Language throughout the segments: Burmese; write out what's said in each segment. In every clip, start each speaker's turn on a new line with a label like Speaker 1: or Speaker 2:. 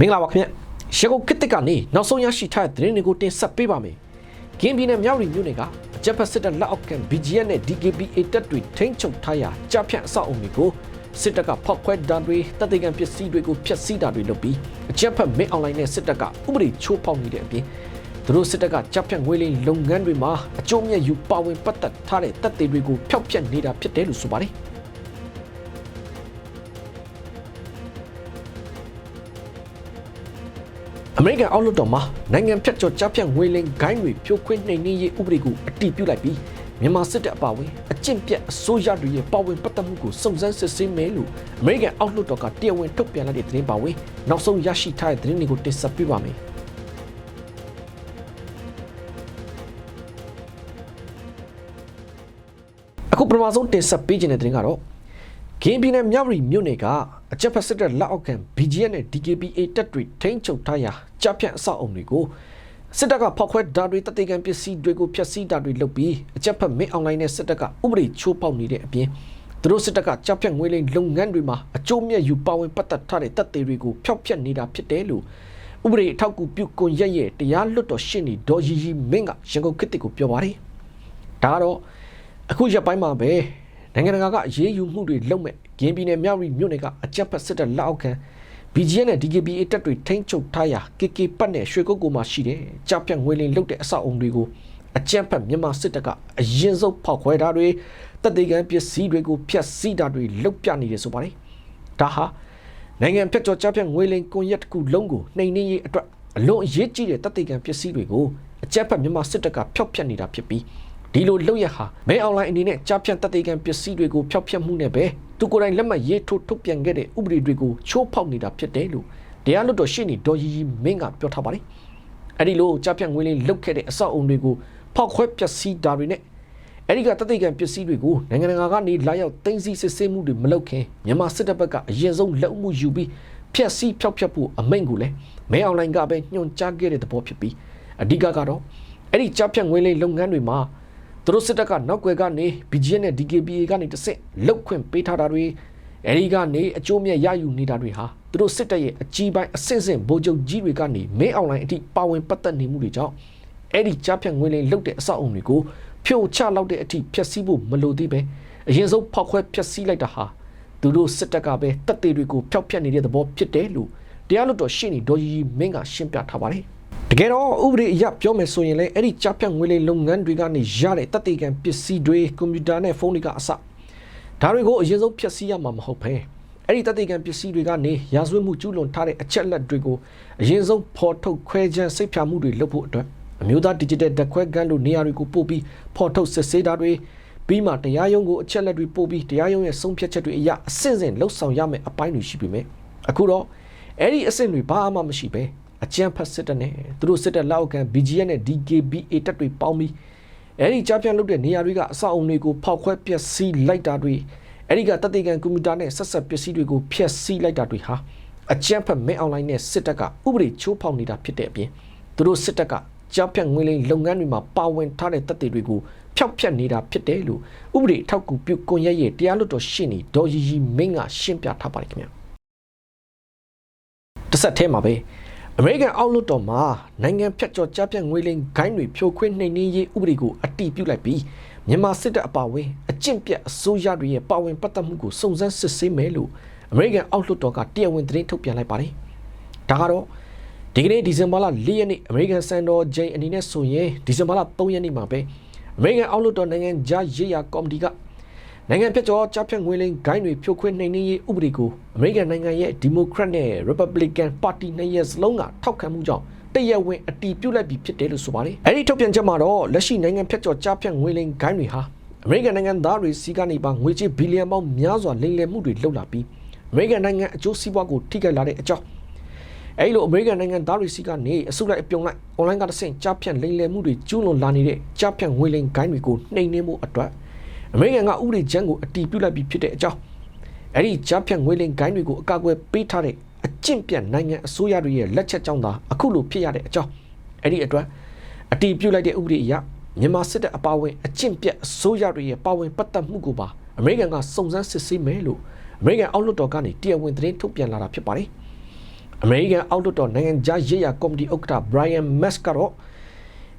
Speaker 1: မင်္ဂလာပါခင်ဗျရေကုန်ကစ်တစ်ကနေနောက်ဆုံးရရှိထားတဲ့သတင်းတွေကိုတင်ဆက်ပေးပါမယ်။ကင်းပြည်နယ်မြောက်ရီမြို့နယ်ကအကြက်ဖက်စစ်တပ်လက်အောက်ခံ BGN နဲ့ DKBA တပ်တွေထိန်းချုပ်ထားရာကြားဖြန့်အဆောက်အုံတွေကိုစစ်တပ်ကဖောက်ခွဲတံတွေတပ်သိမ်းပစ္စည်းတွေကိုဖျက်ဆီးတာတွေလုပ်ပြီးအကြက်ဖက်မင်းအွန်လိုင်းနဲ့စစ်တပ်ကဥပဒေချိုးဖောက်နေတဲ့အပြင်သူတို့စစ်တပ်ကကြားဖြန့်ငွေလိမ်လုပ်ငန်းတွေမှာအကျိုးမြတ်ယူပါဝင်ပတ်သက်ထားတဲ့တပ်တွေတွေကိုဖျောက်ဖျက်နေတာဖြစ်တယ်လို့ဆိုပါတယ်။ မေရိကန်အောက်လွှတ်တော်မှာနိုင်ငံဖြတ်ကျော်ကြားဖြတ်ငွေလိမ်ဂိုင်းတွေဖြိုခွင်းနှိမ်နင်းရေးဥပဒေကိုအတည်ပြုလိုက်ပြီးမြန်မာစစ်တပ်အပါအဝင်အကျင့်ပြတ်အစိုးရတွေရဲ့ပါဝင်ပတ်သက်မှုကိုစုံစမ်းစစ်ဆေးမယ်လို့အမေရိကန်အောက်လွှတ်တော်ကတရားဝင်ထုတ်ပြန်လိုက်တဲ့သတင်းပါဝင်နောက်ဆုံးရရှိထားတဲ့သတင်းတွေကိုတင်ဆက်ပေးပါမယ်အခုပထမဆုံးတင်ဆက်ပေးခြင်းတဲ့သတင်းကတော့ ကင်းပြည်နယ်မြောက်ရီမြို့နယ်ကအကြက်ဖက်စစ်တပ်လက်အောက်ခံ BGN နဲ့ DKBA တပ်တွေထိန်းချုပ်ထားရာကြားဖြန့်အဆောက်အုံတွေကိုစစ်တပ်ကဖောက်ခွဲဓာတ်တွေတပ်သိမ်းကန်ပစ္စည်းတွေကိုဖျက်ဆီးတာတွေလုပ်ပြီးအကြက်ဖက်မင်းအွန်လိုင်းနဲ့စစ်တပ်ကဥပဒေချိုးဖောက်နေတဲ့အပြင်သူတို့စစ်တပ်ကကြားဖြန့်ငွေလိမ်လုပ်ငန်းတွေမှာအကျိုးမြတ်ယူပါဝင်ပတ်သက်ထားတဲ့တပ်တွေတွေကိုဖျောက်ဖျက်နေတာဖြစ်တယ်လို့ဥပဒေအထောက်အကူပြုကွန်ရက်ရဲ့တရားလွတ်တော်ရှင်းနေဒေါ်ရီရီမင်းကရန်ကုန်ခေတ်တစ်ကိုပြောပါတယ်ဒါကတော့အခုရက်ပိုင်းမှာပဲ နိုင်ငံတကာကအရေးယူမှုတွေလုပ်မဲ့ဂင်းပြည်နယ်မြောက်ရီမြို့နယ်ကအကြက်ဖက်စစ်တပ်လက်အောက်ခံ BGN နဲ့ DKBA တပ်တွေထိန်းချုပ်ထားရာ KK ပတ်နဲ့ရွှေကုတ်ကိုမှရှိတဲ့ကြားပြတ်ငွေလင်းလုတ်တဲ့အဆောက်အုံတွေကိုအကြက်ဖက်မြန်မာစစ်တပ်ကအရင်ဆုံးဖောက်ခွဲတာတွေတပ်သေးကံပစ္စည်းတွေကိုဖျက်ဆီးတာတွေလုပ်ပြနေတယ်ဆိုပါတယ်ဒါဟာနိုင်ငံဖြတ်ကျော်ကြားပြတ်ငွေလင်းကွန်ရက်တစ်ခုလုံးကိုနှိမ်နင်းရေးအတွက်အလွန်အရေးကြီးတဲ့တပ်သေးကံပစ္စည်းတွေကိုအကြက်ဖက်မြန်မာစစ်တပ်ကဖျောက်ဖျက်နေတာဖြစ်ပြီး ဒီလိုလောက်ရဟာမဲအွန်လိုင်းအနေနဲ့ကြားဖြတ်တပ်သေးကံပစ္စည်းတွေကိုဖျောက်ဖျက်မှုနဲ့ပဲသူကိုယ်တိုင်လက်မှတ်ရေးထိုးထုတ်ပြန်ခဲ့တဲ့ဥပဒေတွေကိုချိုးဖောက်နေတာဖြစ်တယ်လို့တရားလွတ်တော်ရှင်းနေဒေါ်ရီရီမင်းကပြောထားပါတယ်။အဲဒီလိုကြားဖြတ်ငွေလေးလုတ်ခဲ့တဲ့အဆောက်အုံတွေကိုဖောက်ခွဲပျက်စီးတာတွေနဲ့အဲဒီကတပ်သေးကံပစ္စည်းတွေကိုနိုင်ငံတကာကနေလာရောက်သိမ်းဆည်းစစ်ဆေးမှုတွေမလုပ်ခင်မြန်မာစစ်တပ်ဘက်ကအရင်ဆုံးလက်မှုယူပြီးဖျက်ဆီးဖျောက်ဖျက်ဖို့အမိန့်ကိုလည်းမဲအွန်လိုင်းကပဲညွှန်ကြားခဲ့တဲ့သဘောဖြစ်ပြီးအဓိကကတော့အဲ့ဒီကြားဖြတ်ငွေလေးလုပ်ငန်းတွေမှာ သူတို့စစ်တပ်ကနောက်ွယ်ကနေ BGN နဲ့ DKBA ကနေတစ်ဆင့်လောက်ခွင့်ပေးထားတာတွေအဲဒီကနေအကျိုးမြတ်ရယူနေတာတွေဟာသူတို့စစ်တပ်ရဲ့အကြီးပိုင်းအဆင့်ဆင့်ဗိုလ်ချုပ်ကြီးတွေကနေမင်းအွန်လိုင်းအထိပါဝင်ပတ်သက်နေမှုတွေကြောင့်အဲ့ဒီကြားဖြတ်ငွေလိမ်လုတ်တဲ့အဆောက်အုံတွေကိုဖြိုချလောက်တဲ့အထိဖျက်ဆီးဖို့မလိုသေးပဲအရင်ဆုံးဖောက်ခွဲဖျက်ဆီးလိုက်တာဟာသူတို့စစ်တပ်ကပဲတပ်သေးတွေကိုဖျောက်ဖျက်နေတဲ့သဘောဖြစ်တယ်လို့တရားလွတ်တော်ရှင်းနေဒေါ်ကြီးမင်းကရှင်းပြထားပါတယ်တ ကယ်တော့ဥပဒေအရပြောမယ်ဆိုရင်လည်းအဲ့ဒီကြားဖြတ်ငွေလိမ်လုပ်ငန်းတွေကနေရတဲ့တပ်တေကံပစ္စည်းတွေကွန်ပျူတာနဲ့ဖုန်းတွေကအစဒါတွေကိုအရင်ဆုံးဖျက်ဆီးရမှာမဟုတ်ဘဲအဲ့ဒီတပ်တေကံပစ္စည်းတွေကနေရာဇဝတ်မှုကျူးလွန်ထားတဲ့အချက်လက်တွေကိုအရင်ဆုံးဖော်ထုတ်ခွဲခြမ်းစိတ်ဖြာမှုတွေလုပ်ဖို့အတွက်အမျိုးသား digital ဓာတ်ခွဲကန်းတို့နေရာတွေကိုပို့ပြီးဖော်ထုတ်စစ်ဆေးတာတွေပြီးမှတရားရုံးကိုအချက်လက်တွေပို့ပြီးတရားရုံးရဲ့ဆုံးဖြတ်ချက်တွေအရအဆင့်ဆင့်လှုပ်ဆောင်ရမယ့်အပိုင်းတွေရှိပြီမယ်အခုတော့အဲ့ဒီအဆင့်တွေဘာမှမရှိပဲ အကြံဖတ်စစ်တပ်နဲ့သူတို့စစ်တပ်လက်အောက်ခံ BGN နဲ့ DKBA တပ်တွေပေါင်းပြီးအဲဒီကြားပြန်လုပ်တဲ့နေရာတွေကအဆောက်အုံတွေကိုဖောက်ခွဲပျက်စီးလိုက်တာတွေအဲဒီကတပ်သေးကန်ကွန်ပျူတာနဲ့ဆက်ဆက်ပစ္စည်းတွေကိုဖျက်ဆီးလိုက်တာတွေဟာအကြံဖတ်မင်းအွန်လိုင်းနဲ့စစ်တပ်ကဥပဒေချိုးဖောက်နေတာဖြစ်တဲ့အပြင်သူတို့စစ်တပ်ကကြားဖြတ်ငွေလိမ်လုပ်ငန်းတွေမှာပါဝင်ထားတဲ့တပ်တွေတွေကိုဖျောက်ဖျက်နေတာဖြစ်တယ်လို့ဥပဒေအထောက်အကူပြုကွန်ရက်ရဲ့တရားလွတ်တော်ရှင်းနေဒေါ်ရီရီမင်းကရှင်းပြထားပါတယ်ခင်ဗျာတစ်ဆက်ထဲမှာပဲ အမေရိကန်အောက်လွှတ်တော်မှာနိုင်ငံဖြတ်ကျော်ကြားပြတ်ငွေလိမ်ဂိုင်းတွေဖြိုခွင်းနှိမ်နင်းရေးဥပဒေကိုအတည်ပြုလိုက်ပြီးမြန်မာစစ်တပ်အပါအဝင်အကျင့်ပြတ်အစိုးရတွေရဲ့ပါဝင်ပတ်သက်မှုကိုစုံစမ်းစစ်ဆေးမယ်လို့အမေရိကန်အောက်လွှတ်တော်ကတရားဝင်သတင်းထုတ်ပြန်လိုက်ပါတယ်။ဒါကတော့ဒီကနေ့ဒီဇင်ဘာလ၄ရက်နေ့အမေရိကန်စံတော်ချိန်အနေနဲ့ဆိုရင်ဒီဇင်ဘာလ၃ရက်နေ့မှာပဲအမေရိကန်အောက်လွှတ်တော်နိုင်ငံကြားရေးရာကော်မတီက နိုင်ငံဖြတ်ကျော်ကြားဖြတ်ငွေလိမ်ဂိုင်းတွေဖြိုခွင်းနှိမ်နင်းရေးဥပဒေကိုအမေရိကန်နိုင်ငံရဲ့ဒီမိုကရက်နဲ့ရီပတ်ဘလီကန်ပါတီနှစ်ရပ်စလုံးကထောက်ခံမှုကြောင့်တရားဝင်အတည်ပြုလိုက်ပြီဖြစ်တယ်လို့ဆိုပါတယ်။အဲဒီထုတ်ပြန်ချက်မှာတော့လက်ရှိနိုင်ငံဖြတ်ကျော်ကြားဖြတ်ငွေလိမ်ဂိုင်းတွေဟာအမေရိကန်နိုင်ငံသားတွေစီကနေပါငွေကြေးဘီလီယံပေါင်းများစွာလိမ်လည်မှုတွေလုပ်လာပြီးအမေရိကန်နိုင်ငံအကျိုးစီးပွားကိုထိခိုက်လာတဲ့အကြောင်းအဲဒီလိုအမေရိကန်နိုင်ငံသားတွေစီကနေအစုလိုက်အပြုံလိုက်အွန်လိုင်းကတဆင့်ကြားဖြတ်လိမ်လည်မှုတွေကျူးလွန်လာနေတဲ့ကြားဖြတ်ငွေလိမ်ဂိုင်းတွေကိုနှိမ်နင်းမှုအတွက် အမေရိကန်ကဥပဒေချမ်းကိုအတီးပြုတ်လိုက်ပြီးဖြစ်တဲ့အကြောင်းအဲ့ဒီကြားဖြတ်ငွေလင်ဂိုင်းတွေကိုအကာအကွယ်ပေးထားတဲ့အကျင့်ပြတ်နိုင်ငံအစိုးရတွေရဲ့လက်ချက်ကြောင့်သာအခုလိုဖြစ်ရတဲ့အကြောင်းအဲ့ဒီအတွက်အတီးပြုတ်လိုက်တဲ့ဥပဒေအရမြန်မာစစ်တပ်အပါအဝင်အကျင့်ပြတ်အစိုးရတွေရဲ့ပါဝင်ပတ်သက်မှုကိုပါအမေရိကန်ကစုံစမ်းစစ်ဆေးမယ်လို့အမေရိကန်အောက်လွှတ်တော်ကနေတရားဝင်သတင်းထုတ်ပြန်လာတာဖြစ်ပါတယ်အမေရိကန်အောက်လွှတ်တော်နိုင်ငံခြားရေးရာကော်မတီဥက္ကဋ္ဌ Brian Mast ကတော့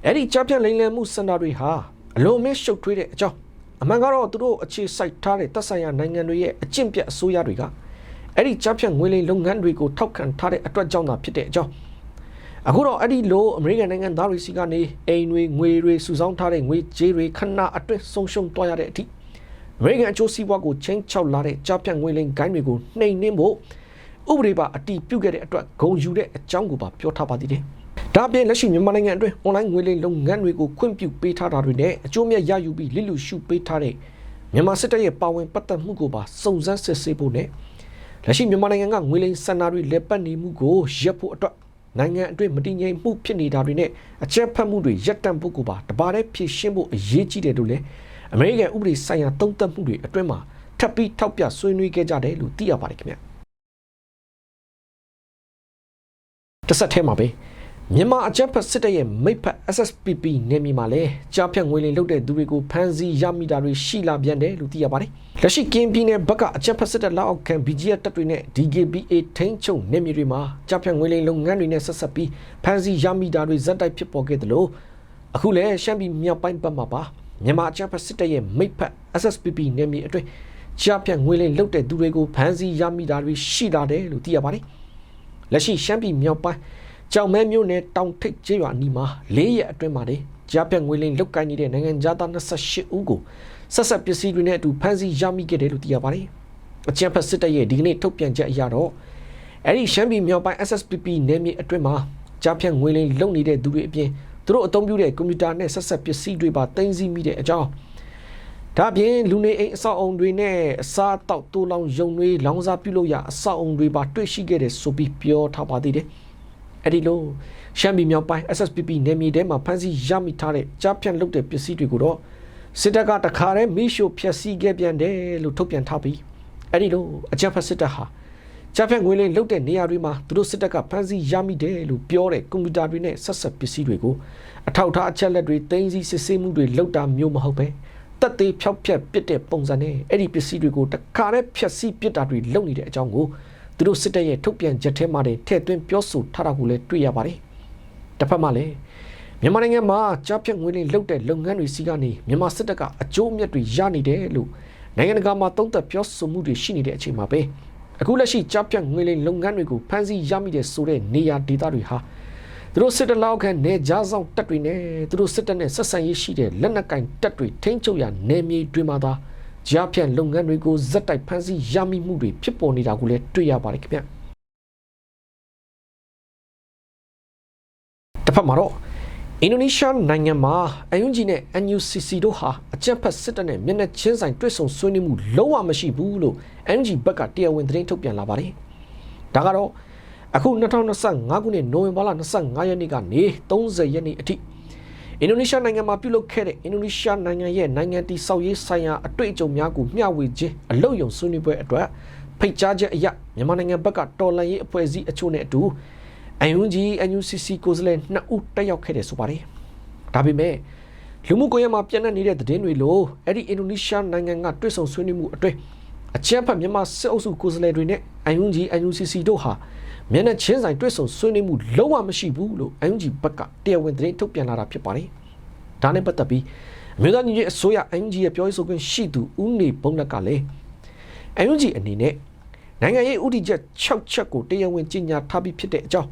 Speaker 1: အဲ့ဒီကြားဖြတ်လိမ်လည်မှုစင်တာတွေဟာအလွန်မင်းရှုပ်ထွေးတဲ့အကြောင်း အမှန်ကတော့သူတို့အခြေစိုက်ထားတဲ့တပ်ဆိုင်ရာနိုင်ငံတွေရဲ့အကျင့်ပြတ်အစိုးရတွေကအဲ့ဒီကြားဖြတ်ငွေလိမ်လုပ်ငန်းတွေကိုထောက်ခံထားတဲ့အတွက်ကြောင့်သာဖြစ်တဲ့အကြောင်းအခုတော့အဲ့ဒီလိုအမေရိကန်နိုင်ငံသားတွေစီကနေအိမ်တွေငွေတွေစုဆောင်းထားတဲ့ငွေကြေးတွေခဏအတွင်းဆုံးရှုံးသွားရတဲ့အထိအမေရိကန်အကျိုးစီးပွားကိုချင်းချောက်လာတဲ့ကြားဖြတ်ငွေလိမ်ဂိုင်းတွေကိုနှိမ်နှင်းဖို့ဥပဒေပါအတီးပြုတ်ခဲ့တဲ့အတွက်ဂုံယူတဲ့အကြောင်းကိုပါပြောထားပါသေးတယ်။ ဒါအပြင်လက်ရှိမြန်မာနိုင်ငံအတွင်း online ငွေလိမ်လုပ်ငန်းတွေကိုခွင့်ပြုပေးထားတာတွေနဲ့အကျိုးမြတ်ရယူပြီးလစ်လူရှုပေးထားတဲ့မြန်မာစစ်တပ်ရဲ့ပါဝင်ပတ်သက်မှုကိုပါစုံစမ်းစစ်ဆေးဖို့နဲ့လက်ရှိမြန်မာနိုင်ငံကငွေလိမ်စန္ဒာတွေလက်ပတ်နေမှုကိုရပ်ဖို့အတွက်နိုင်ငံအတွင်းမတည်ငြိမ်မှုဖြစ်နေတာတွေနဲ့အကြမ်းဖက်မှုတွေရပ်တန့်ဖို့ကိုပါတပါးတည်းဖြည့်ရှင်းဖို့အရေးကြီးတယ်လို့လည်းအမေရိကန်ဥပဒေဆိုင်ရာတုံ့တက်မှုတွေအတွင်းမှာထပ်ပြီးထောက်ပြဆွေးနွေးခဲ့ကြတယ်လို့သိရပါတယ်ခင်ဗျတစ်ဆက်ထဲမှာပဲ မြန်မာအကြမ်းဖက်စစ်တပ်ရဲ့မိတ်ဖက် SSPP နေမြေမှာလည်းကြားဖြတ်ငွေလိမ်လုပ်တဲ့သူတွေကိုဖမ်းဆီးရမိတာတွေရှိလာပြန်တယ်လို့သိရပါတယ်။လက်ရှိကင်းပြည်နယ်ဘက်ကအကြမ်းဖက်စစ်တပ်လက်အောက်ခံ BGF တပ်တွေနဲ့ DKBA ထိန်းချုပ်နေမြေတွေမှာကြားဖြတ်ငွေလိမ်လုပ်ငန်းတွေနဲ့ဆက်ဆက်ပြီးဖမ်းဆီးရမိတာတွေဇက်တိုက်ဖြစ်ပေါ်ခဲ့တယ်လို့အခုလည်းရှမ်းပြည်မြောက်ပိုင်းဘက်မှာပါမြန်မာအကြမ်းဖက်စစ်တပ်ရဲ့မိတ်ဖက် SSPP နေမြေအတွင်းကြားဖြတ်ငွေလိမ်လုပ်တဲ့သူတွေကိုဖမ်းဆီးရမိတာတွေရှိလာတယ်လို့သိရပါတယ်။လက်ရှိရှမ်းပြည်မြောက်ပိုင်း ကြောင်မဲမျိုးနဲ့တောင်ထိပ်ကျေးရွာနီမှာ၄ရက်အတွင်းမှာလေကြားပြတ်ငွေလိမ်လုတ်ကိုင်းနေတဲ့နိုင်ငံသား28ဦးကိုဆက်ဆက်ပစ္စည်းတွေနဲ့အတူဖမ်းဆီးရမိခဲ့တယ်လို့သိရပါတယ်။အကြံဖက်စစ်တပ်ရဲ့ဒီကနေ့ထုတ်ပြန်ချက်အရတော့အဲ့ဒီရှမ်းပြည်မြောက်ပိုင်း SSPP နယ်မြေအတွင်းမှာကြားဖြတ်ငွေလိမ်လုတ်နေတဲ့သူတွေအပြင်သူတို့အသုံးပြုတဲ့ကွန်ပျူတာနဲ့ဆက်ဆက်ပစ္စည်းတွေပါတင်စီမိတဲ့အကြောင်းဒါပြင်လူနေအိမ်အဆောက်အုံတွေနဲ့အစားတောက်တူလောင်ယုံတွေလောင်စာပြုလို့ရအဆောက်အုံတွေပါတွေ့ရှိခဲ့တဲ့ဆိုပြီးပြောထားပါသေးတယ်။ အဲ့ဒီလိုရှမ်းပြည်မြောက်ပိုင်း SSPP နယ်မြေထဲမှာဖမ်းဆီးရမိထားတဲ့ကြားဖြန့်လုပ်တဲ့ပစ္စည်းတွေကိုတော့စစ်တပ်ကတခါတည်းမိရှို့ဖျက်ဆီးခဲ့ပြန်တယ်လို့ထုတ်ပြန်ထားပြီးအဲ့ဒီလိုအကြမ်းဖက်စစ်တပ်ဟာကြားဖြန့်ငွေလိမ်လုပ်တဲ့နေရာတွေမှာသူတို့စစ်တပ်ကဖမ်းဆီးရမိတယ်လို့ပြောတဲ့ကွန်ပျူတာတွေနဲ့ဆက်ဆက်ပစ္စည်းတွေကိုအထောက်အထားအချက်လက်တွေတင်စီစစ်ဆေးမှုတွေလုပ်တာမျိုးမဟုတ်ပဲတက်သေးဖြောက်ဖြက်ပစ်တဲ့ပုံစံနဲ့အဲ့ဒီပစ္စည်းတွေကိုတခါတည်းဖျက်ဆီးပစ်တာတွေလုပ်နေတဲ့အကြောင်းကို သူတို့စစ်တပ်ရဲ့ထုတ်ပြန်ချက်ထဲမှာတည်းထည့်သွင်းပြောဆိုထားတာကိုလည်းတွေ့ရပါတယ်။တစ်ဖက်မှာလည်းမြန်မာနိုင်ငံမှာကြားဖြတ်ငွေလိမ်လုပ်တဲ့လုပ်ငန်းတွေစီကနေမြန်မာစစ်တပ်ကအကျိုးအမြတ်တွေရနေတယ်လို့နိုင်ငံတကာမှာသုံးသပ်ပြောဆိုမှုတွေရှိနေတဲ့အချိန်မှာပဲအခုလက်ရှိကြားဖြတ်ငွေလိမ်လုပ်ငန်းတွေကိုဖမ်းဆီးရမိတဲ့ဆိုတဲ့နေရာဒေသတွေဟာသူတို့စစ်တပ်လောက်ခံနေကြားဆောင်တပ်တွေနဲ့သူတို့စစ်တပ်နဲ့ဆက်ဆံရေးရှိတဲ့လက်နက်ကင်တပ်တွေထိန်းချုပ်ရာနယ်မြေတွေမှာသာ ကြားဖြတ်လုပ်ငန်းတွေကိုဇက်တိုက်ဖမ်းဆီးရမိမှုတွေဖြစ်ပေါ်နေတာကိုလည်းတွေ့ရပါတယ်ခင်ဗျတစ်ဖက်မှာတော့အင်ဒိုနီးရှားနိုင်ငံမှာအယွန်ဂျီနဲ့ NUCC တို့ဟာအကြက်ဖက်စစ်တပ်နဲ့မျက်နှာချင်းဆိုင်တွေ့ဆုံဆွေးနွေးမှုလုံးဝမရှိဘူးလို့ NUG ဘက်ကတရားဝင်သတင်းထုတ်ပြန်လာပါတယ်။ဒါကတော့အခု2025ခုနှစ်နိုဝင်ဘာလ25ရက်နေ့ကနေ30ရက်နေ့အထိ အင်ဒိုနီးရှားနိုင်ငံမှာပြုလုပ်ခဲ့တဲ့အင်ဒိုနီးရှားနိုင်ငံရဲ့နိုင်ငံတည်ဆောက်ရေးဆိုင်ရာအတွေ့အကြုံများကိုမျှဝေခြင်းအလုပ်ယုံဆွေးနွေးပွဲအတွက်ဖိတ်ကြားချက်အရမြန်မာနိုင်ငံဘက်ကတော်လှန်ရေးအဖွဲ့အစည်းအချို့နဲ့အတူအယွန်ဂျီ NUCC ကိုယ်စားလှယ်နှစ်ဦးတက်ရောက်ခဲ့တယ်ဆိုပါတယ်။ဒါပေမဲ့လူမှုကွန်ရက်မှာပြန့်နှံ့နေတဲ့သတင်းတွေလိုအဲ့ဒီအင်ဒိုနီးရှားနိုင်ငံကတွေ့ဆုံဆွေးနွေးမှုအတွင်းအချမ်းဖတ်မြန်မာစစ်အုပ်စုကိုယ်စားလှယ်တွေနဲ့အယွန်ဂျီ NUCC တို့ဟာ မျက်နှာချင်းဆိုင်တွေ့ဆုံဆွေးနွေးမှုလုံးဝမရှိဘူးလို့အယွန်ဂျီဘက်ကတရားဝင်သတင်းထုတ်ပြန်လာတာဖြစ်ပါတယ်။ဒါနဲ့ပတ်သက်ပြီးအမျိုးသားညီညွတ်အစိုးရအယွန်ဂျီရဲ့ပြောရေးဆိုခွင့်ရှိသူဦးနေဘုံလက်ကလည်းအယွန်ဂျီအနေနဲ့နိုင်ငံရေးဥတီချက်6ချက်ကိုတရားဝင်ကြေညာထားပြီးဖြစ်တဲ့အကြောင်း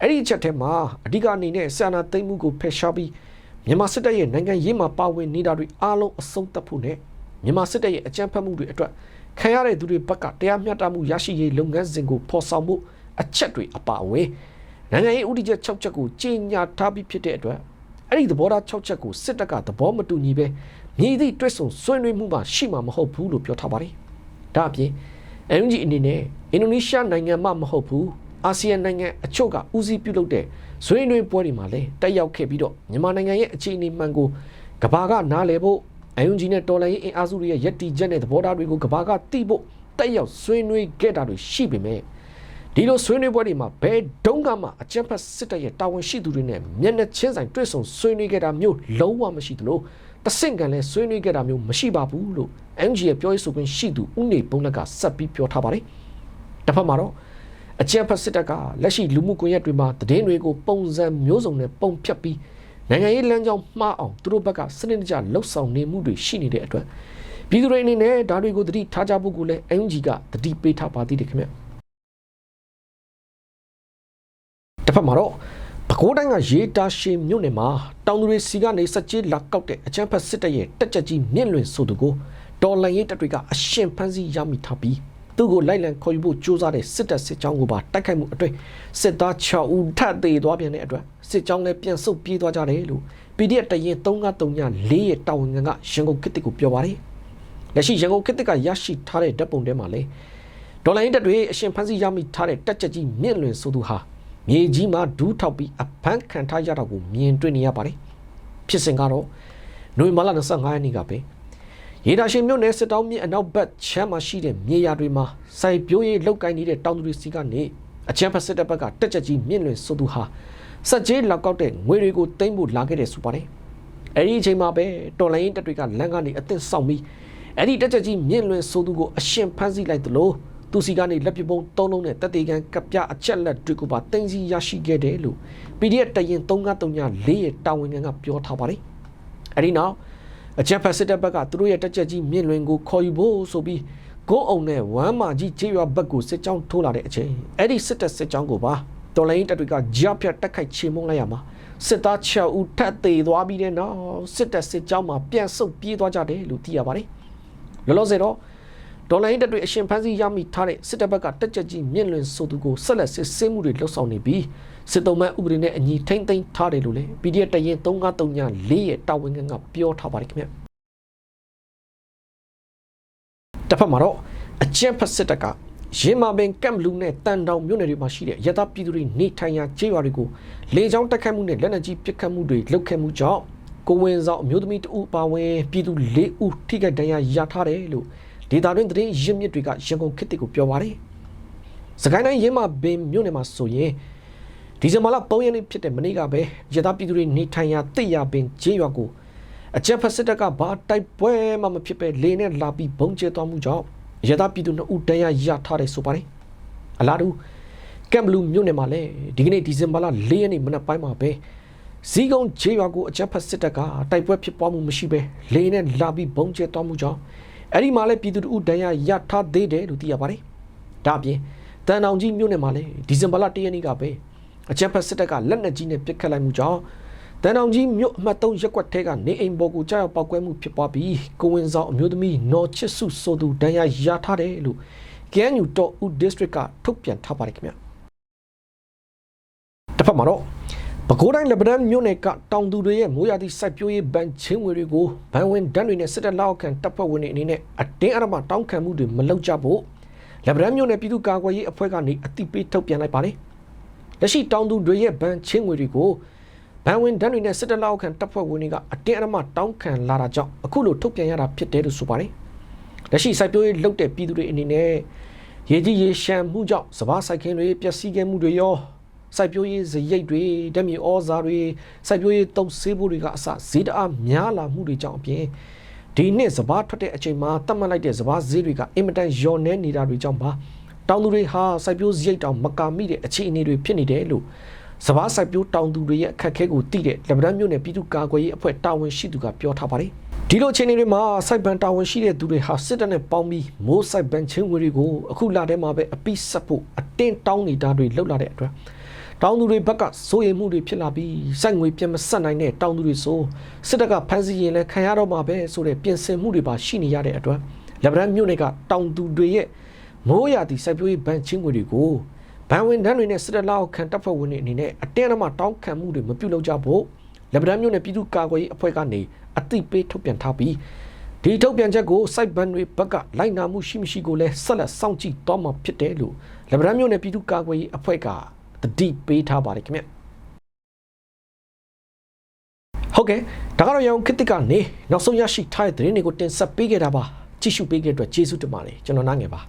Speaker 1: အဲ့ဒီအချက်ထဲမှာအဓိကအနေနဲ့ဆန္ဒသိမ်းမှုကိုဖယ်ရှားပြီးမြန်မာစစ်တပ်ရဲ့နိုင်ငံရေးမှာပါဝင်နေတာတွေအားလုံးအဆုံးသတ်ဖို့နဲ့မြန်မာစစ်တပ်ရဲ့အကြမ်းဖက်မှုတွေအတွက်ခံရတဲ့သူတွေဘက်ကတရားမျှတမှုရရှိရေးလုပ်ငန်းစဉ်ကိုဖော်ဆောင်မှု အချက်တွေအပါအဝင်နိုင်ငံရေးဥတီချက်6ချက်ကိုကြေညာထားပြီးဖြစ်တဲ့အတွက်အဲ့ဒီသဘောထား6ချက်ကိုစစ်တပ်ကသဘောမတူညီပဲမြည်သည့်တွက်ဆုံဆွေးနွေးမှုမှရှိမှာမဟုတ်ဘူးလို့ပြောထားပါတယ်။ဒါအပြင်အန်ဂျီအနေနဲ့အင်ဒိုနီးရှားနိုင်ငံမှမဟုတ်ဘူးအာဆီယံနိုင်ငံအချို့ကဦးစီးပြုလုပ်တဲ့ဇွေးနွေးပွဲတွေမှာလည်းတက်ရောက်ခဲ့ပြီးတော့မြန်မာနိုင်ငံရဲ့အခြေအနေမှန်ကိုကဘာကနားလည်ဖို့အယုံဂျီနဲ့တော်လိုင်းရေးအင်အားစုတွေရဲ့ယက်တီချက်နဲ့သဘောထားတွေကိုကဘာကသိဖို့တက်ရောက်ဆွေးနွေးခဲ့တာတွေရှိပေမဲ့ ဒီလိုဆွေးနွေးပွဲတွေမှာဘယ်တုန်းကမှအကြမ်းဖက်စစ်တပ်ရဲ့တာဝန်ရှိသူတွေနဲ့မျက်နှာချင်းဆိုင်တွေ့ဆုံဆွေးနွေးခဲ့တာမျိုးလုံးဝမရှိသလိုတဆင့်ကန်လဲဆွေးနွေးခဲ့တာမျိုးမရှိပါဘူးလို့ NG ရဲ့ပြောရေးဆိုခွင့်ရှိသူဦးနေဘုံလက်ကဆက်ပြီးပြောထားပါတယ်။တစ်ဖက်မှာတော့အကြံဖတ်စစ်တပ်ကလက်ရှိလူမှုကွန်ရက်တွေမှာသတင်းတွေကိုပုံစံမျိုးစုံနဲ့ပုံဖြတ်ပြီးနိုင်ငံရေးလမ်းကြောင်းမှားအောင်သူတို့ဘက်ကစနစ်တကျလှုပ်ဆောင်နေမှုတွေရှိနေတဲ့အတွက်ပြည်သူတွေအနေနဲ့ဒါတွေကိုသတိထားကြဖို့ကိုလည်းအန်ဂျီကသတိပေးထားပါသေးတယ်ခင်ဗျ တစ်ဖက်မှာတော့ပဲခူးတိုင်းကရေးတာရှည်မြို့နယ်မှာတောင်သူတွေစီကနေစက်ကြီးလာကောက်တဲ့အချမ်းဖတ်စစ်တပ်ရဲ့တက်ကြကြီးမြင့်လွင်ဆိုသူကိုတော်လန်ရေးတပ်တွေကအရှင်ဖမ်းဆီးရမိထားပြီးသူ့ကိုလိုက်လံခေါ်ယူဖို့ကြိုးစားတဲ့စစ်တပ်စစ်ကြောင်းကိုပါတိုက်ခိုက်မှုအတွေ့စစ်သား6ဦးထပ်သေးသွားပြန်တဲ့အတွက်စစ်ကြောင်းလည်းပြန်ဆုတ်ပြေးသွားကြတယ်လို့ PDF တရင်3934ရဲ့တာဝန်ခံကရန်ကုန်ခေတ်တစ်ကိုပြောပါတယ်လက်ရှိရန်ကုန်ခေတ်တစ်ကရရှိထားတဲ့ဓာတ်ပုံထဲမှာလည်းဒေါ်လာရင်းတပ်တွေအရှင်ဖမ်းဆီးရမိထားတဲ့တက်ချက်ကြီးမြင့်လွင်ဆိုသူဟာ မြေကြီးမှာဒူးထောက်ပြီးအဖမ်းခံထားရတာကိုမြင်တွေ့နေရပါတယ်ဖြစ်စဉ်ကတော့နိုဝင်ဘာလ25ရက်နေ့ကပဲရေဒါရှင်မြို့နယ်စစ်တောင်းမြစ်အနောက်ဘက်ချမ်းမှာရှိတဲ့မြေယာတွေမှာစိုက်ပျိုးရေးလုပ်ကိုင်နေတဲ့တောင်သူတွေစီကနေအချမ်းဖက်စစ်တပ်ဘက်ကတက်ချက်ကြီးမြင့်လွင်ဆိုသူဟာစက်ကြီးလောက်ကောက်တဲ့ငွေတွေကိုတိမ့်ဖို့လာခဲ့တယ်ဆိုပါတယ်အဲ့ဒီအချိန်မှာပဲတော်လိုင်းရင်တပ်တွေကလမ်းကနေအသင့်ဆောင်ပြီးအဲ့ဒီတက်ချက်ကြီးမြင့်လွင်ဆိုသူကိုအရှင်ဖမ်းဆီးလိုက်သလို သူစီကနေလက်ပပုံသုံးလုံးနဲ့တက်တေကန်ကပြအချက်လက်တွေကိုပါတင်စီရရှိခဲ့တယ်လို့ PDF တရင်3934ရဲ့တာဝန်ခံကပြောထားပါတယ်အဲ့ဒီနောက်အချက်ဖက်စစ်တပ်ဘက်ကသူတို့ရဲ့တက်ချက်ကြီးမြင့်လွင်ကိုခေါ်ယူဖို့ဆိုပြီးကိုးအောင်နဲ့ဝမ်းမာကြီးခြေရွာဘက်ကိုစစ်ကြောင်းထိုးလာတဲ့အချိန်အဲ့ဒီစစ်တပ်စစ်ကြောင်းကိုပါတော်လိုင်းတပ်တွေကကြားဖြတ်တက်ခိုက်ချေမှုန်းလိုက်ရမှာစစ်သား6ဦးထပ်သေးသွားပြီးတဲ့နောက်စစ်တပ်စစ်ကြောင်းမှာပြန်ဆုတ်ပြေးသွားကြတယ်လို့သိရပါတယ်လောလောဆယ်တော့ ဒေါ်လာရင်းတပ်တွေအရှင်ဖမ်းဆီးရမိထားတဲ့စစ်တပ်ဘက်ကတက်ကြကြီးမြင့်လွင်ဆိုသူကိုဆက်လက်စစ်ဆေးမှုတွေလှုပ်ဆောင်နေပြီးစစ်တုံးမဲ့ဥပဒေနဲ့အညီထိမ့်သိမ်းထားတယ်လို့လည်း PDF တရင်3934ရဲ့တာဝန်ခံကပြောထားပါတယ်ခင်ဗျတစ်ဖက်မှာတော့အကြံဖက်စစ်တပ်ကရင်းမာပင်ကမ်လူနဲ့တန်တောင်မြို့နယ်တွေမှာရှိတဲ့ရသပြည်သူတွေနေထိုင်ရာကျေးရွာတွေကိုလေကြောင်းတိုက်ခိုက်မှုနဲ့လက်နက်ကြီးပစ်ခတ်မှုတွေလုပ်ခဲ့မှုကြောင့်ကိုဝင်ဆောင်အမျိုးသမီးတဦးပါဝင်ပြည်သူ၄ဦးထိခိုက်ဒဏ်ရာရထားတယ်လို့ ဒေတာတွင်သတင်းရင်းမြစ်တွေကရန်ကုန်ခေတ်ကိုပြောပါတယ်။စကိုင်းတိုင်းရင်းမာပင်မြို့နယ်မှာဆိုရင်ဒီဇင်ဘာလ3ရက်နေ့ဖြစ်တဲ့မနေ့ကပဲရသပြည်သူတွေနေထိုင်ရာတိရပင်ကျေးရွာကိုအကြက်ဖက်စစ်တပ်ကဘာတိုက်ပွဲမှမဖြစ်ပဲလေနဲ့လာပြီးဘုံကျဲသွားမှုကြောင့်ရသပြည်သူနှစ်ဦးတရားရထားတယ်ဆိုပါတယ်အလားတူကမ်ဘလူးမြို့နယ်မှာလည်းဒီကနေ့ဒီဇင်ဘာလ4ရက်နေ့မနက်ပိုင်းမှာပဲဇီးကုန်းဂျေးရွာကိုအကြက်ဖက်စစ်တပ်ကတိုက်ပွဲဖြစ်ပွားမှုမရှိပဲလေနဲ့လာပြီးဘုံကျဲသွားမှုကြောင့် အဲ့ဒီမှာလည်းပြည်သူတို့တရားရထားသေးတယ်လို့သိရပါတယ်ဒါအပြင်တန်အောင်ကြီးမြို့နယ်မှာလည်းဒီဇင်ဘာလ1ရက်နေ့ကပဲအကြက်ဖက်စစ်တပ်ကလက်နက်ကြီးနဲ့ပစ်ခတ်လိုက်မှုကြောင့်တန်အောင်ကြီးမြို့အမှတ်3ရက်ကွက်ထဲကနေအိမ်ပေါ်ကိုကြောက်ပောက်ကွဲမှုဖြစ်ပွားပြီးကိုဝင်ဆောင်အမျိုးသမီးနော်ချစ်စုဆိုသူဒဏ်ရာရထားတယ်လို့ KNU တော့ဦး district ကထုတ်ပြန်ထားပါတယ်ခင်ဗျတစ်ဖက်မှာတော့ ပဲခူးတိုင်းလက်ပံမြို့နယ်ကတောင်သူတွေရဲ့မိုးရသည့်စိုက်ပျိုးရေးဗန်ချင်းဝေတွေကိုဗန်ဝင်ဒဏ်တွေနဲ့စစ်တပ်လောက်ခံတပ်ဖွဲ့ဝင်တွေအနေနဲ့အတင်းအဓမ္မတောင်းခံမှုတွေမလုပ်ကြဖို့လက်ပံမြို့နယ်ပြည်သူ့ကာကွယ်ရေးအဖွဲ့ကနေအတိပေးထုတ်ပြန်လိုက်ပါတယ်လက်ရှိတောင်သူတွေရဲ့ဗန်ချင်းဝေတွေကိုဘန်ဝင်ဒဏ်တွေနဲ့စစ်တပ်လောက်ခံတပ်ဖွဲ့ဝင်တွေကအတင်းအဓမ္မတောင်းခံလာတာကြောင့်အခုလိုထုတ်ပြန်ရတာဖြစ်တယ်လို့ဆိုပါတယ်လက်ရှိစိုက်ပျိုးရေးလုပ်တဲ့ပြည်သူတွေအနေနဲ့ရေကြီးရေရှမ်းမှုကြောင့်စဘာစိုက်ခင်းတွေပျက်စီးခဲ့မှုတွေရော စိုက်ပျိုးရေးစရိတ်တွေဓာတ်မြေဩဇာတွေစိုက်ပျိုးရေးတုံးဆေးဖို့တွေကအစဈေးတအားများလာမှုတွေကြောင့်အပြင်ဒီနှစ်စဘာထွက်တဲ့အချိန်မှာတတ်မှတ်လိုက်တဲ့စဘာဈေးတွေကအင်မတန်လျော့နေနေတာတွေကြောင့်ပါတောင်သူတွေဟာစိုက်ပျိုးစရိတ်တောင်မကာမိတဲ့အခြေအနေတွေဖြစ်နေတယ်လို့စဘာစိုက်ပျိုးတောင်သူတွေရဲ့အခက်အခဲကိုသိတဲ့လက်ဗဒန်းမြို့နယ်ပြည်သူ့ကာကွယ်ရေးအဖွဲ့တာဝန်ရှိသူကပြောထားပါတယ်ဒီလိုအခြေအနေတွေမှာစိုက်ဘန်တာဝန်ရှိတဲ့သူတွေဟာစစ်တပ်နဲ့ပေါင်းပြီးမိုးစိုက်ဘန်ချင်းဝေတွေကိုအခုလာထဲမှာပဲအပိဆက်ဖို့အတင်းတောင်းနေတာတွေလှုပ်လာတဲ့အတွက် တောင်သူတွေဘက်ကစိုးရိမ်မှုတွေဖြစ်လာပြီးစိုက်ငွေပြန်မဆက်နိုင်တဲ့တောင်သူတွေဆိုစစ်တပ်ကဖမ်းဆီးရင်လည်းခံရတော့မှာပဲဆိုတဲ့ပြင်ဆင်မှုတွေပါရှိနေရတဲ့အတွက်လက်ဗဒန်းမြို့နယ်ကတောင်သူတွေရဲ့မိုးရာသီစိုက်ပျိုးရေးဘန်ချင်းဝေတွေကိုဘန်ဝင်တန်းတွေနဲ့စစ်တပ်လောက်ခံတပ်ဖွဲ့ဝင်တွေအနေနဲ့အတင်းအဓမ္မတောင်းခံမှုတွေမပြုလုပ်ကြဖို့လက်ဗဒန်းမြို့နယ်ပြည်သူ့ကာကွယ်ရေးအဖွဲ့ကနေအသိပေးထုတ်ပြန်ထားပြီးဒီထုတ်ပြန်ချက်ကိုစိုက်ဘန်တွေဘက်ကလိုက်နာမှုရှိမရှိကိုလည်းဆက်လက်စောင့်ကြည့်တော့မှာဖြစ်တယ်လို့လက်ဗဒန်းမြို့နယ်ပြည်သူ့ကာကွယ်ရေးအဖွဲ့က တတိပေးထားပါတယ်ခင်ဗျဟုတ်ကဲ့ဒါကတော့ရောင်ခစ်တစ်ကနေနောက်ဆုံးရရှိထားတဲ့သတင်းတွေကိုတင်ဆက်ပေးခဲ့တာပါကြည့်ရှုပေးခဲ့တဲ့အတွက်ကျေးဇူးတင်ပါတယ်ကျွန်တော်နားငယ်ပါ